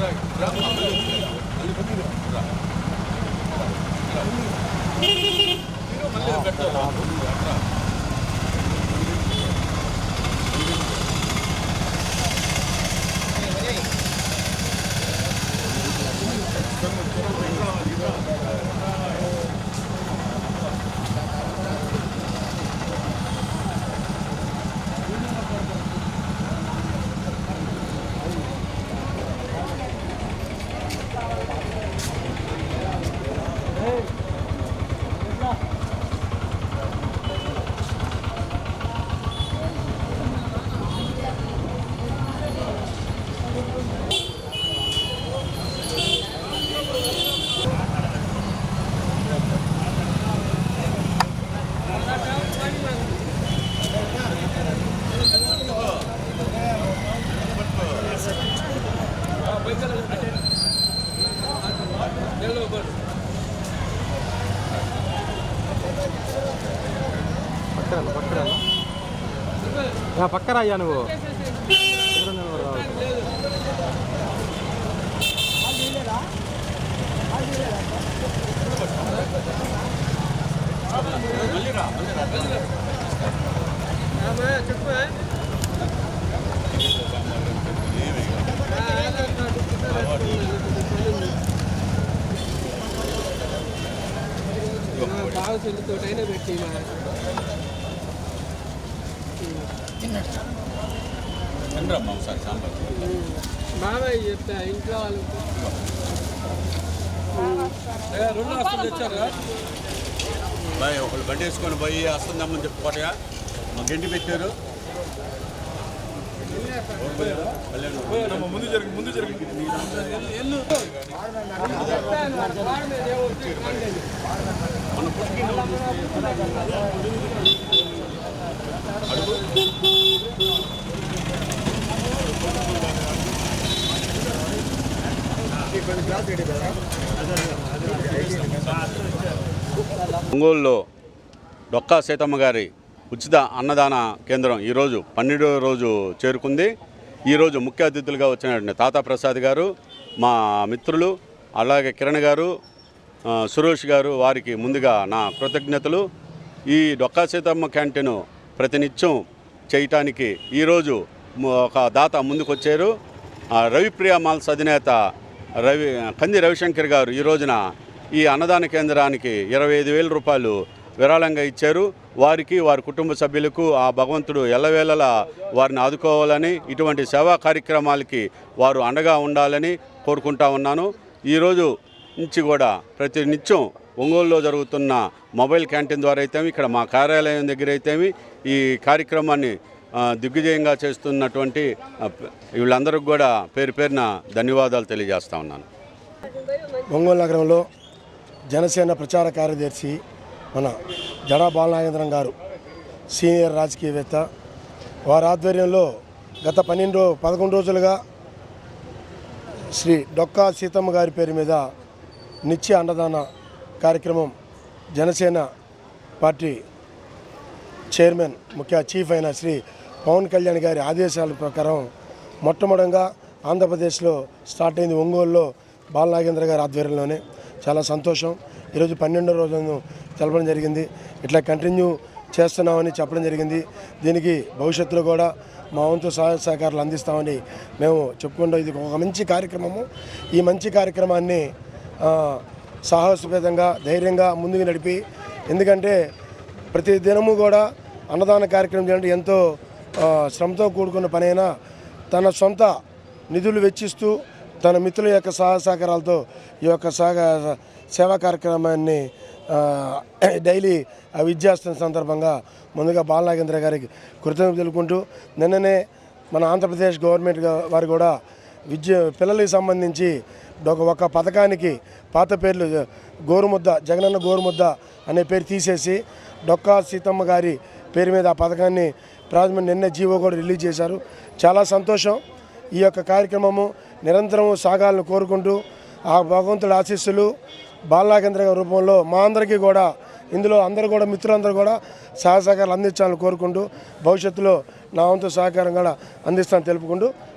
అప్పుడు ఎట్లా పిల్లు పక్కన పక్కన పక్కరా అయ్యా నువ్వు చెప్పు నిలబడరావు. బాగా చెల్లితోటైనా పెట్టి మామయ్య చెప్తా ఇంట్లో వాళ్ళు రెండు వస్తుంది తెచ్చారు బాయ్ ఒకళ్ళు బండి వేసుకొని పోయి వస్తుందమ్మని చెప్పుకోటగా మా గంటి పెట్టారు. ముందు జరిగి ముందు జరిగి. ఒంగోలులో డొక్కా సీతమ్మ గారి ఉచిత అన్నదాన కేంద్రం ఈరోజు పన్నెండవ రోజు చేరుకుంది. ఈరోజు ముఖ్య అతిథులుగా వచ్చినటువంటి తాతా ప్రసాద్ గారు మా మిత్రులు అలాగే కిరణ్ గారు సురేష్ గారు వారికి ముందుగా నా కృతజ్ఞతలు. ఈ డొక్కా సీతమ్మ క్యాంటీన్ ప్రతినిత్యం చేయటానికి ఈరోజు ఒక దాత ముందుకొచ్చారు. రవిప్రియ మాల్స్ అధినేత రవి కంది రవిశంకర్ గారు ఈ రోజున ఈ అన్నదాన కేంద్రానికి ఇరవై ఐదు వేల రూపాయలు విరాళంగా ఇచ్చారు. వారికి వారి కుటుంబ సభ్యులకు ఆ భగవంతుడు ఎల్లవేళలా వారిని ఆదుకోవాలని ఇటువంటి సేవా కార్యక్రమాలకి వారు అండగా ఉండాలని కోరుకుంటా ఉన్నాను. ఈరోజు నుంచి కూడా ప్రతి నిత్యం ఒంగోలులో జరుగుతున్న మొబైల్ క్యాంటీన్ ద్వారా అయితే ఇక్కడ మా కార్యాలయం దగ్గర అయితేమి ఈ కార్యక్రమాన్ని దిగ్విజయంగా చేస్తున్నటువంటి వీళ్ళందరికీ కూడా పేరు పేరున ధన్యవాదాలు తెలియజేస్తా ఉన్నాను. ఒంగోలు నగరంలో జనసేన ప్రచార కార్యదర్శి మన జడా బాలనాగేంద్రం గారు సీనియర్ రాజకీయవేత్త. వారి ఆధ్వర్యంలో గత పన్నెండు పదకొండు రోజులుగా శ్రీ డొక్కా సీతమ్మ గారి పేరు మీద నిత్య అన్నదాన కార్యక్రమం జనసేన పార్టీ చైర్మన్ ముఖ్య చీఫ్ అయిన శ్రీ పవన్ కళ్యాణ్ గారి ఆదేశాల ప్రకారం మొట్టమొదటిగా ఆంధ్రప్రదేశ్లో స్టార్ట్ అయింది ఒంగోలులో బాలనాగేంద్ర గారి ఆధ్వర్యంలోనే. చాలా సంతోషం. ఈరోజు పన్నెండో రోజును తెలపడం జరిగింది. ఇట్లా కంటిన్యూ చేస్తున్నామని చెప్పడం జరిగింది. దీనికి భవిష్యత్తులో కూడా మా వంతు సహాయ సహకారాలు అందిస్తామని మేము చెప్పుకుంటాం ఇది ఒక మంచి కార్యక్రమము. ఈ మంచి కార్యక్రమాన్ని సాహసోపేతంగా ధైర్యంగా ముందుకు నడిపి ఎందుకంటే ప్రతి దినము కూడా అన్నదాన కార్యక్రమం చేయాలంటే ఎంతో శ్రమతో కూడుకున్న పనైనా తన సొంత నిధులు వెచ్చిస్తూ తన మిత్రుల యొక్క సహాయ సహకారాలతో ఈ యొక్క సహ సేవా కార్యక్రమాన్ని డైలీ ఆ ఇచ్చేస్తున్న సందర్భంగా ముందుగా బాలనాగేంద్ర గారికి కృతజ్ఞతలు తెలుపుకుంటూ నిన్ననే మన ఆంధ్రప్రదేశ్ గవర్నమెంట్ వారు కూడా విద్య పిల్లలకి సంబంధించి ఒక ఒక పథకానికి పాత పేర్లు గోరుముద్ద జగనన్న గోరుముద్ద అనే పేరు తీసేసి డొక్కా సీతమ్మ గారి పేరు మీద ఆ పథకాన్ని ప్రాథమిక నిన్న జీవో కూడా రిలీజ్ చేశారు. చాలా సంతోషం. ఈ యొక్క కార్యక్రమము నిరంతరం సాగాలను కోరుకుంటూ ఆ భగవంతుడి ఆశీస్సులు బాలాకేంద్ర రూపంలో మా అందరికీ కూడా ఇందులో అందరూ కూడా మిత్రులందరూ కూడా సహసహకారాలు అందించాలని కోరుకుంటూ భవిష్యత్తులో నా వంతు సహకారం కూడా అందిస్తాను తెలుపుకుంటూ